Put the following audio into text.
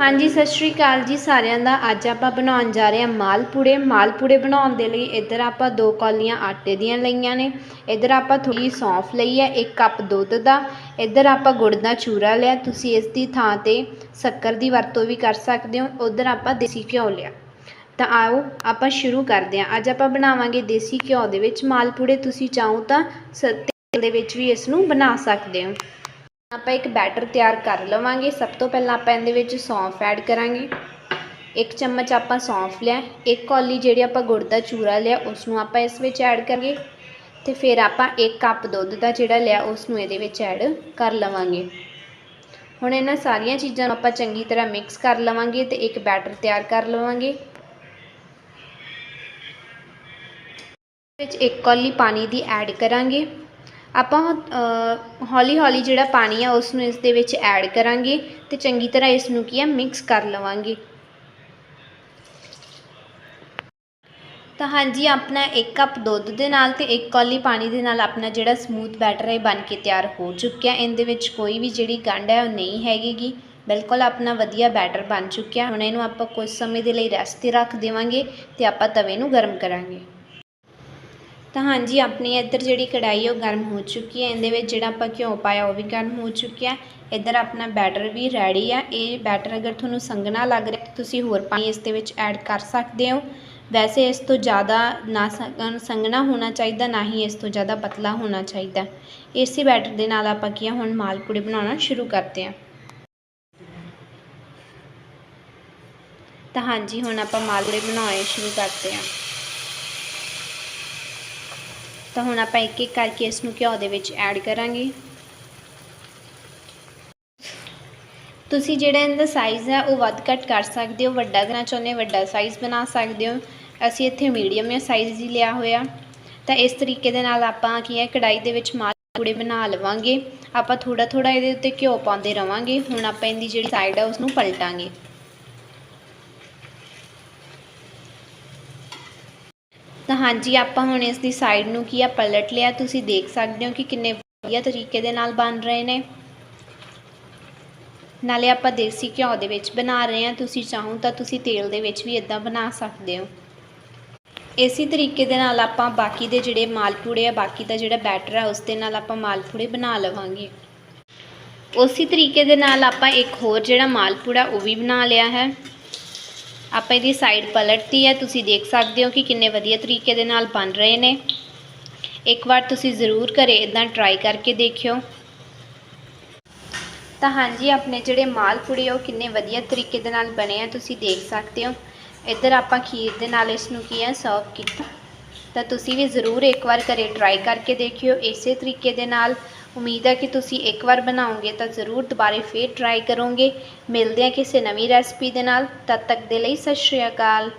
ਹਾਂਜੀ, ਸਤਿ ਸ਼੍ਰੀ ਅਕਾਲ ਜੀ ਸਾਰਿਆਂ ਦਾ। ਅੱਜ ਆਪਾਂ ਬਣਾਉਣ ਜਾ ਰਹੇ ਹਾਂ ਮਾਲਪੂੜੇ। ਮਾਲਪੂੜੇ ਬਣਾਉਣ ਦੇ ਲਈ ਇੱਧਰ ਆਪਾਂ ਦੋ ਕੌਲੀਆਂ ਆਟੇ ਦੀਆਂ ਲਈਆਂ ਨੇ। ਇੱਧਰ ਆਪਾਂ ਥੋੜੀ ਸੌਂਫ ਲਈ ਹੈ, ਇੱਕ ਕੱਪ ਦੁੱਧ ਦਾ। ਇੱਧਰ ਆਪਾਂ ਗੁੜ ਦਾ ਚੂਰਾ ਲਿਆ। ਤੁਸੀਂ ਇਸ ਦੀ ਥਾਂ ਤੇ ਸ਼ੱਕਰ ਦੀ ਵਰਤੋਂ ਵੀ ਕਰ ਸਕਦੇ ਹੋ। ਉੱਧਰ ਆਪਾਂ ਦੇਸੀ ਘਿਓ ਲਿਆ। ਤਾਂ ਆਓ ਆਪਾਂ ਸ਼ੁਰੂ ਕਰਦੇ ਹਾਂ। ਅੱਜ ਆਪਾਂ ਬਣਾਵਾਂਗੇ ਦੇਸੀ ਘਿਓ ਦੇ ਵਿੱਚ ਮਾਲਪੂੜੇ। ਤੁਸੀਂ ਚਾਹੋ ਤਾਂ ਸ ਤੇਲ ਦੇ ਵਿੱਚ ਵੀ ਇਸ ਨੂੰ ਬਣਾ ਸਕਦੇ ਹੋ। ਆਪਾਂ ਇੱਕ ਬੈਟਰ ਤਿਆਰ ਕਰ ਲਵਾਂਗੇ। ਸਭ ਤੋਂ ਪਹਿਲਾਂ ਆਪਾਂ ਇਹਦੇ ਵਿੱਚ ਸੌਂਫ ਐਡ ਕਰਾਂਗੇ। ਇੱਕ ਚਮਚ ਆਪਾਂ ਸੌਂਫ ਲਿਆ। ਇੱਕ ਕੌਲੀ ਜਿਹੜੀ ਆਪਾਂ ਗੁੜ ਦਾ ਚੂਰਾ ਲਿਆ ਉਸ ਨੂੰ ਆਪਾਂ ਇਸ ਵਿੱਚ ਐਡ ਕਰਾਂਗੇ। ਤੇ ਫਿਰ ਆਪਾਂ ਇੱਕ ਕੱਪ ਦੁੱਧ ਦਾ ਜਿਹੜਾ ਲਿਆ ਉਸ ਨੂੰ ਇਹਦੇ ਵਿੱਚ ਐਡ ਕਰ ਲਵਾਂਗੇ। ਹੁਣ ਇਹਨਾਂ ਸਾਰੀਆਂ ਚੀਜ਼ਾਂ ਨੂੰ ਆਪਾਂ ਚੰਗੀ ਤਰ੍ਹਾਂ ਮਿਕਸ ਕਰ ਲਵਾਂਗੇ ਤੇ ਇੱਕ ਬੈਟਰ ਤਿਆਰ ਕਰ ਲਵਾਂਗੇ। ਵਿੱਚ ਇੱਕ ਕੌਲੀ ਪਾਣੀ ਦੀ ਐਡ ਕਰਾਂਗੇ। ਆਪਾਂ ਹੌਲੀ ਹੌਲੀ ਜਿਹੜਾ ਪਾਣੀ ਆ ਉਸ ਨੂੰ ਇਸ ਦੇ ਵਿੱਚ ਐਡ ਕਰਾਂਗੇ ਤੇ ਚੰਗੀ ਤਰ੍ਹਾਂ ਇਸ ਨੂੰ ਕੀ ਆ ਮਿਕਸ ਕਰ ਲਵਾਂਗੇ। ਤਾਂ ਹਾਂਜੀ, ਆਪਣਾ 1 ਕੱਪ ਦੁੱਧ ਦੇ ਨਾਲ ਤੇ 1 ਕੌਲੀ ਪਾਣੀ ਦੇ ਨਾਲ ਆਪਣਾ ਜਿਹੜਾ ਸਮੂਥ ਬੈਟਰ ਹੈ ਬਣ ਕੇ ਤਿਆਰ ਹੋ ਚੁੱਕਿਆ। ਇਹਦੇ ਵਿੱਚ ਕੋਈ ਵੀ ਜਿਹੜੀ ਗੰਢ ਹੈ ਉਹ ਨਹੀਂ ਹੈਗੀਗੀ। ਬਿਲਕੁਲ ਆਪਣਾ ਵਧੀਆ ਬੈਟਰ ਬਣ ਚੁੱਕਿਆ। ਹੁਣ ਇਹਨੂੰ ਆਪਾਂ ਕੁਝ ਸਮੇਂ ਦੇ ਲਈ ਰੈਸਟ ਤੇ ਰੱਖ ਦੇਵਾਂਗੇ ਤੇ ਆਪਾਂ ਤਵੇ ਨੂੰ ਗਰਮ ਕਰਾਂਗੇ। ਤਾਂ ਹਾਂਜੀ, ਆਪਣੀ ਇੱਧਰ ਜਿਹੜੀ ਕੜਾਈ ਉਹ ਗਰਮ ਹੋ ਚੁੱਕੀ ਹੈ ਇਹਦੇ ਵਿੱਚ ਜਿਹੜਾ ਆਪਾਂ ਘਿਓ ਪਾਇਆ ਉਹ ਵੀ ਗਰਮ ਹੋ ਚੁੱਕਿਆ। ਇੱਧਰ ਆਪਣਾ ਬੈਟਰ ਵੀ ਰੈਡੀ ਆ। ਇਹ ਬੈਟਰ ਅਗਰ ਤੁਹਾਨੂੰ ਸੰਘਣਾ ਲੱਗ ਰਿਹਾ, ਤੁਸੀਂ ਹੋਰ ਪਾਣੀ ਇਸ ਦੇ ਵਿੱਚ ਐਡ ਕਰ ਸਕਦੇ ਹੋ। ਵੈਸੇ ਇਸ ਤੋਂ ਜ਼ਿਆਦਾ ਨਾ ਸੰਘਣਾ ਹੋਣਾ ਚਾਹੀਦਾ, ਨਾ ਹੀ ਇਸ ਤੋਂ ਜ਼ਿਆਦਾ ਪਤਲਾ ਹੋਣਾ ਚਾਹੀਦਾ। ਇਸੇ ਬੈਟਰ ਦੇ ਨਾਲ ਆਪਾਂ ਕੀ ਆ, ਹੁਣ ਮਾਲਪੂੜੇ ਬਣਾਉਣਾ ਸ਼ੁਰੂ ਕਰਦੇ ਹਾਂ ਤਾਂ ਹਾਂਜੀ, ਹੁਣ ਆਪਾਂ ਮਾਲਪੂੜੇ ਬਣਾਉਣੇ ਸ਼ੁਰੂ ਕਰਦੇ ਹਾਂ ਤਾਂ ਹੁਣ ਆਪਾਂ ਇੱਕ ਇੱਕ ਕਰਕੇ ਇਸ ਨੂੰ ਘਿਓ ਦੇ ਵਿੱਚ ਐਡ ਕਰਾਂਗੇ। ਤੁਸੀਂ ਜਿਹੜਾ ਇਹਦਾ ਸਾਈਜ਼ ਹੈ, ਉਹ ਵੱਧ ਘੱਟ ਕਰ ਸਕਦੇ ਹੋ, ਵੱਡਾ ਕਰਨਾ ਚਾਹੁੰਦੇ ਵੱਡਾ ਸਾਈਜ਼ ਬਣਾ ਸਕਦੇ ਹੋ। ਅਸੀਂ ਇੱਥੇ ਮੀਡੀਅਮ ਜਾਂ ਸਾਈਜ਼ ਹੀ ਲਿਆ ਹੋਇਆ। ਤਾਂ ਇਸ ਤਰੀਕੇ ਦੇ ਨਾਲ ਆਪਾਂ ਕੀ ਹੈ ਕੜਾਈ ਦੇ ਵਿੱਚ ਮਾਲ ਪੂੜੇ ਬਣਾ ਲਵਾਂਗੇ। ਆਪਾਂ ਥੋੜਾ ਥੋੜਾ ਇਹਦੇ ਉੱਤੇ ਘਿਓ ਪਾਉਂਦੇ ਰਵਾਂਗੇ। ਹੁਣ ਆਪਾਂ ਇਹਦੀ ਜਿਹੜੀ ਸਾਈਡ ਹੈ ਉਸ ਨੂੰ ਪਲਟਾਂਗੇ। ਹਾਂਜੀ, ਆਪਾਂ ਹੁਣ ਇਸ ਦੀ ਸਾਈਡ ਨੂੰ ਕੀ ਆ, ਪਲਟ ਲਿਆ। ਤੁਸੀਂ ਦੇਖ ਸਕਦੇ ਹੋ ਕਿ ਕਿੰਨੇ ਵਧੀਆ ਤਰੀਕੇ ਦੇ ਨਾਲ ਬਣ ਰਹੇ ਨੇ। ਨਾਲੇ ਆਪਾਂ ਦੇਸੀ ਘਿਓ ਦੇ ਵਿੱਚ ਬਣਾ ਰਹੇ ਹਾਂ। ਤੁਸੀਂ ਚਾਹੋ ਤਾਂ ਤੁਸੀਂ ਤੇਲ ਦੇ ਵਿੱਚ ਵੀ ਇਦਾਂ ਬਣਾ ਸਕਦੇ ਹੋ। ਇਸੇ ਤਰੀਕੇ ਦੇ ਨਾਲ ਆਪਾਂ ਬਾਕੀ ਦੇ ਜਿਹੜੇ ਮਾਲਪੂੜੇ ਆ, ਬਾਕੀ ਦਾ ਜਿਹੜਾ ਬੈਟਰ ਆ, ਉਸ ਦੇ ਨਾਲ ਆਪਾਂ ਮਾਲਪੂੜੇ ਬਣਾ ਲਵਾਂਗੇ। ਉਸੇ ਤਰੀਕੇ ਦੇ ਨਾਲ ਆਪਾਂ ਇੱਕ ਹੋਰ ਜਿਹੜਾ ਮਾਲਪੂੜਾ, ਉਹ ਵੀ ਬਣਾ ਲਿਆ ਹੈ। ਆਪਾਂ ਇਹਦੀ ਸਾਈਡ ਪਲਟਤੀ ਹੈ, ਤੁਸੀਂ ਦੇਖ ਸਕਦੇ ਹੋ ਕਿ ਕਿੰਨੇ ਵਧੀਆ ਤਰੀਕੇ ਦੇ ਨਾਲ ਬਣ ਰਹੇ ਨੇ। ਇੱਕ ਵਾਰ ਤੁਸੀਂ ਜ਼ਰੂਰ ਘਰੇ ਇਦਾਂ ਟਰਾਈ ਕਰਕੇ ਦੇਖਿਓ। ਤਾਂ ਹਾਂਜੀ, ਆਪਣੇ ਜਿਹੜੇ ਮਾਲਪੂੜੇ ਉਹ ਕਿੰਨੇ ਵਧੀਆ ਤਰੀਕੇ ਦੇ ਨਾਲ ਬਣੇ ਆ, ਤੁਸੀਂ ਦੇਖ ਸਕਦੇ ਹੋ। ਇੱਧਰ ਆਪਾਂ ਖੀਰ ਦੇ ਨਾਲ ਇਸ ਨੂੰ ਕੀ ਹੈ ਸਰਵ ਕੀਤਾ। ਤਾਂ ਤੁਸੀਂ ਵੀ ਜ਼ਰੂਰ ਇੱਕ ਵਾਰ ਘਰੇ ਟਰਾਈ ਕਰਕੇ ਦੇਖਿਓ, ਇਸੇ ਤਰੀਕੇ ਦੇ ਨਾਲ। ਉਮੀਦ ਹੈ ਕਿ ਤੁਸੀਂ ਇੱਕ ਵਾਰ ਬਣਾਓਗੇ ਤਾਂ ਜ਼ਰੂਰ ਦੁਬਾਰੇ ਫੇਰ ਟਰਾਈ ਕਰੋਗੇ। ਮਿਲਦੇ ਹਾਂ ਕਿਸੇ ਨਵੀਂ ਰੈਸਪੀ ਦੇ ਨਾਲ। ਤਦ ਤੱਕ ਦੇ ਲਈ ਸਤਿ ਸ਼੍ਰੀ ਅਕਾਲ।